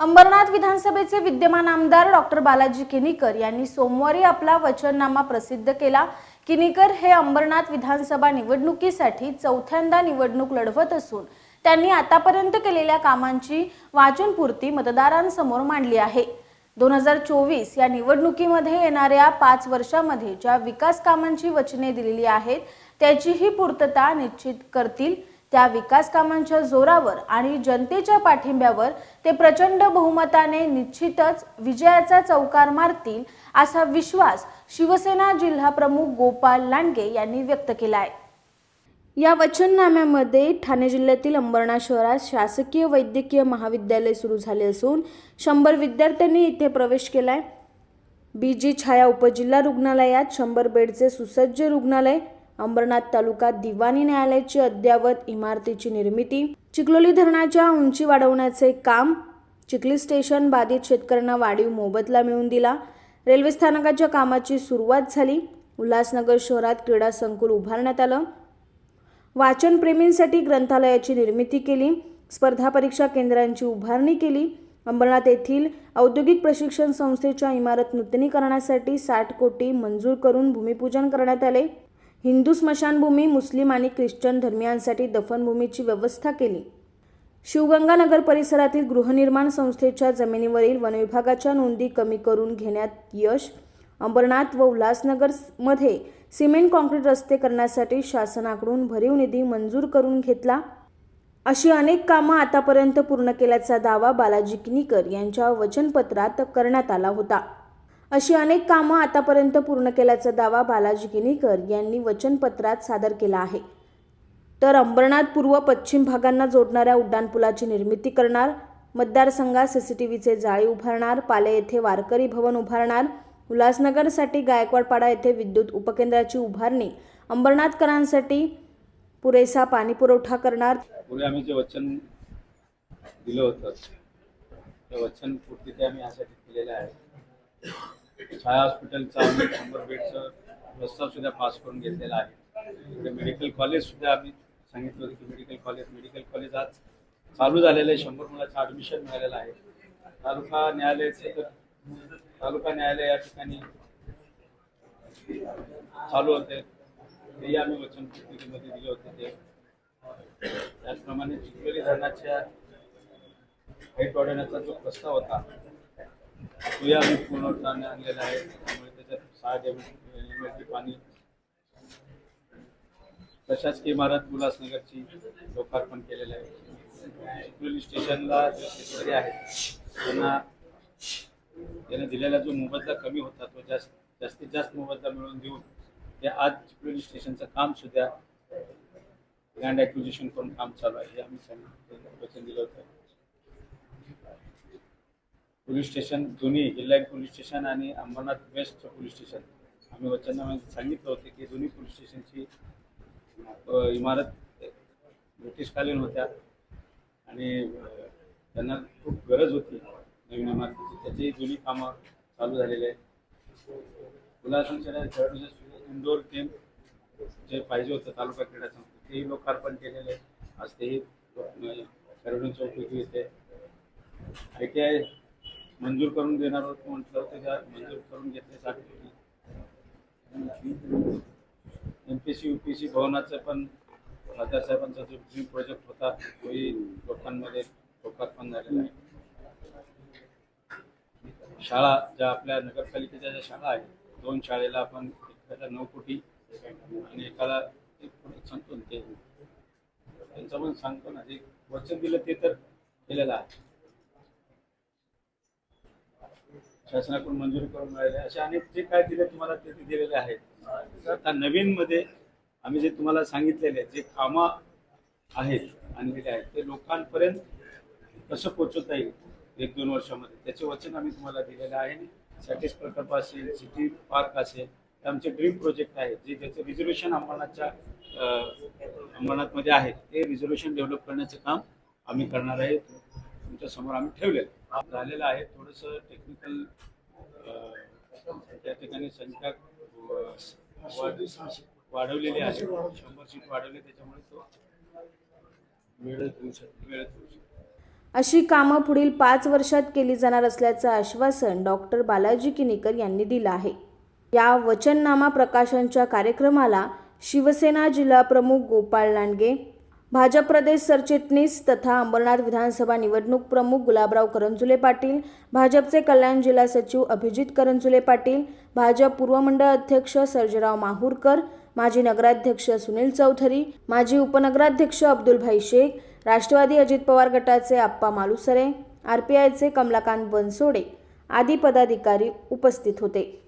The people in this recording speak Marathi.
अंबरनाथ विधानसभेचे विद्यमान आमदार डॉक्टर बालाजी किनीकर यांनी सोमवारी आपला वचननामा प्रसिद्ध केला. किनीकर हे अंबरनाथ विधानसभा निवडणुकीसाठी चौथ्यांदा निवडणूक लढवत असून त्यांनी आतापर्यंत केलेल्या कामांची वाचनपूर्ती मतदारांसमोर मांडली आहे. दोन हजार चोवीस या निवडणुकीमध्ये येणाऱ्या पाच वर्षामध्ये ज्या विकास कामांची वचने दिलेली आहेत त्याचीही पूर्तता निश्चित करतील. त्या विकास कामांच्या जोरावर आणि जनतेच्या पाठिंब्यावर ते प्रचंड बहुमताने निश्चितच विजयाचा चौकार मारतील असा विश्वास शिवसेना जिल्हा प्रमुख गोपाल लांडगे यांनी व्यक्त केला आहे या वचननाम्यामध्ये ठाणे जिल्ह्यातील अंबरनाथ शहरात शासकीय वैद्यकीय महाविद्यालय सुरू झाले असून शंभर विद्यार्थ्यांनी इथे प्रवेश केला आहे बी जी छाया उपजिल्हा रुग्णालयात शंभर बेडचे सुसज्ज रुग्णालय अंबरनाथ तालुका दिवाणी न्यायालयाची अद्ययावत इमारतीची निर्मिती चिखलोली धरणाच्या उंची वाढवण्याचे काम चिखली स्टेशन बाधित शेतकऱ्यांना वाढीव मोबदला मिळवून दिला रेल्वे स्थानकाच्या कामाची सुरुवात झाली उल्हासनगर शहरात क्रीडा संकुल उभारण्यात आलं. वाचनप्रेमींसाठी ग्रंथालयाची निर्मिती केली स्पर्धा परीक्षा केंद्रांची उभारणी केली अंबरनाथ येथील औद्योगिक प्रशिक्षण संस्थेच्या इमारत नूतनीकरणासाठी साठ कोटी मंजूर करून भूमिपूजन करण्यात आले. हिंदू स्मशानभूमी मुस्लिम आणि ख्रिश्चन धर्मियांसाठी दफनभूमीची व्यवस्था केली. शिवगंगानगर परिसरातील गृहनिर्माण संस्थेच्या जमिनीवरील वनविभागाच्या नोंदी कमी करून घेण्यात यश अंबरनाथ व उल्हासनगरमध्ये सिमेंट कॉन्क्रीट रस्ते करण्यासाठी शासनाकडून भरीव निधी मंजूर करून घेतला. अशी अनेक कामं आतापर्यंत पूर्ण केल्याचा दावा बालाजी किनीकर यांच्या वचनपत्रात करण्यात आला होता. अशी अनेक कामं आतापर्यंत पूर्ण केल्याचा दावा बालाजी गिनीकर यांनी वचनपत्रात सादर केला आहे. तर अंबरनाथ पूर्व पश्चिम भागांना जोडणाऱ्या उड्डाणपुलाची निर्मिती करणार मतदारसंघात सीसीटीव्हीचे जाळी उभारणार पाले येथे वारकरी भवन उभारणार उल्हासनगरसाठी गायकवाडपाडा येथे विद्युत उपकेंद्राची उभारणी अंबरनाथकरांसाठी पुरेसा पाणीपुरवठा करणार. पूर्वी आम्ही जे वचन दिलं होतं ते वचन पूर्ती ते आम्ही यासाठी केलेलं आहे. छाया हॉस्पिटलचा आम्ही शंभर बेडचं प्रस्ताव सुद्धा पास करून घेतलेला आहे. मेडिकल कॉलेज सुद्धा आम्ही सांगितलं होतं की मेडिकल कॉलेज मेडिकल कॉलेज आज चालू झालेलं आहे. शंभर मुलाचं ॲडमिशन मिळालेलं आहे. तालुका न्यायालयाचे तर तालुका न्यायालय या ठिकाणी चालू होते. तेही आम्ही वचन पुस्तिकेमध्ये दिले होते ते. त्याचप्रमाणे चिखलोली धरणाच्या हाईट वाढवण्याचा जो प्रस्ताव होता सुया आम्ही पूर्णत्वाने आणलेल्या आहे. त्यामुळे त्याच्यात सहा डेमिटी पाणी. प्रशासकीय इमारत उल्हासनगरची लोकार्पण केलेलं आहे. पोलीस स्टेशनला जे शेतकरी आहेत त्यांना त्याने दिलेला जो मोबदला कमी होता तो जास्त जास्तीत जास्त मोबदला मिळवून देऊन ते आज पोलीस स्टेशनचं काम सुद्धा लँड ॲक्विजिशन करून काम चालू आहे. हे आम्ही सांगितलं वचन दिलं होतं. पोलीस स्टेशन दोन्ही जिल्हा पोलीस स्टेशन आणि अंबरनाथ वेस्ट पोलीस स्टेशन. आम्ही वचनामध्ये म्हणजे सांगितलं होतं की दोन्ही पोलीस स्टेशनची इमारत ब्रिटिशकालीन होत्या. आणि त्यांना खूप गरज होती नवीन इमारतीची. त्याचेही दोन्ही कामं चालू झालेली आहे उल्हासनगर इंडोर गेम जे पाहिजे होतं तालुका क्रीडा संस्था तेही लोकार्पण केलेले आहे. आज तेही करोडून चौकटी येते. आय टी आय मंजूर करून देणार होतं म्हटलं तर त्या मंजूर करून घेतल्यासाठी M P C U P C भवनाचं पण खासदार साहेबांचा जो ड्रीम प्रोजेक्ट होता तोही लोकांमध्ये लोकार्पण झालेला आहे. शाळा ज्या आपल्या नगरपालिकेच्या ज्या शाळा आहेत दोन शाळेला आपण एखाद्या नऊ कोटी आणि एकाला एक कोटी सांगतो ना ते. त्यांचं पण सांगतो ना जे वचन दिलं ते तर केलेलं आहे. शासनाकडून मंजुरी करून मिळाले असे अनेक जे काय दिले तुम्हाला ते ते दिलेले आहेत. आता नवीन मध्ये आम्ही जे तुम्हाला सांगितलेले जे कामं आहेत आणलेले आहेत ते लोकांपर्यंत कसं पोहोचवता येईल एक दोन वर्षामध्ये? त्याचे वचन आम्ही तुम्हाला दिलेलं आहे. सॅटिस प्रकल्प असेल सिटी पार्क असेल हे आमचे ड्रीम प्रोजेक्ट आहेत जे ज्याचं रिझर्वेशन अंबरनाथच्या अंबरनाथमध्ये आहे ते रिझर्वेशन डेव्हलप करण्याचं काम आम्ही करणार आहे. तुमच्यासमोर आम्ही ठेवलेलं आहे. झालेलं आहे. थोडंसं टेक्निकल त्या ठिकाणी संख्या वाढवलेली आहे. शंभर सीट वाढवली त्याच्यामुळे तो वेळेत होऊ वेळेत होऊ शकतो अशी कामं पुढील पाच वर्षात केली जाणार असल्याचं आश्वासन डॉक्टर बालाजी किनीकर यांनी दिलं आहे. या वचननामा प्रकाशनच्या कार्यक्रमाला शिवसेना जिल्हाप्रमुख गोपाळ लांडगे भाजप प्रदेश सरचिटणीस तथा अंबरनाथ विधानसभा निवडणूक प्रमुख गुलाबराव करंजुले पाटील भाजपचे कल्याण जिल्हा सचिव अभिजित करंजुले पाटील भाजप पूर्व मंडळ अध्यक्ष सर्जेराव माहूरकर माजी नगराध्यक्ष सुनील चौधरी माजी उपनगराध्यक्ष अब्दुलभाई शेख राष्ट्रवादी अजित पवार गटाचे आप्पा मालुसरे आर पी आयचे कमलाकांत बनसोडे आदी पदाधिकारी उपस्थित होते.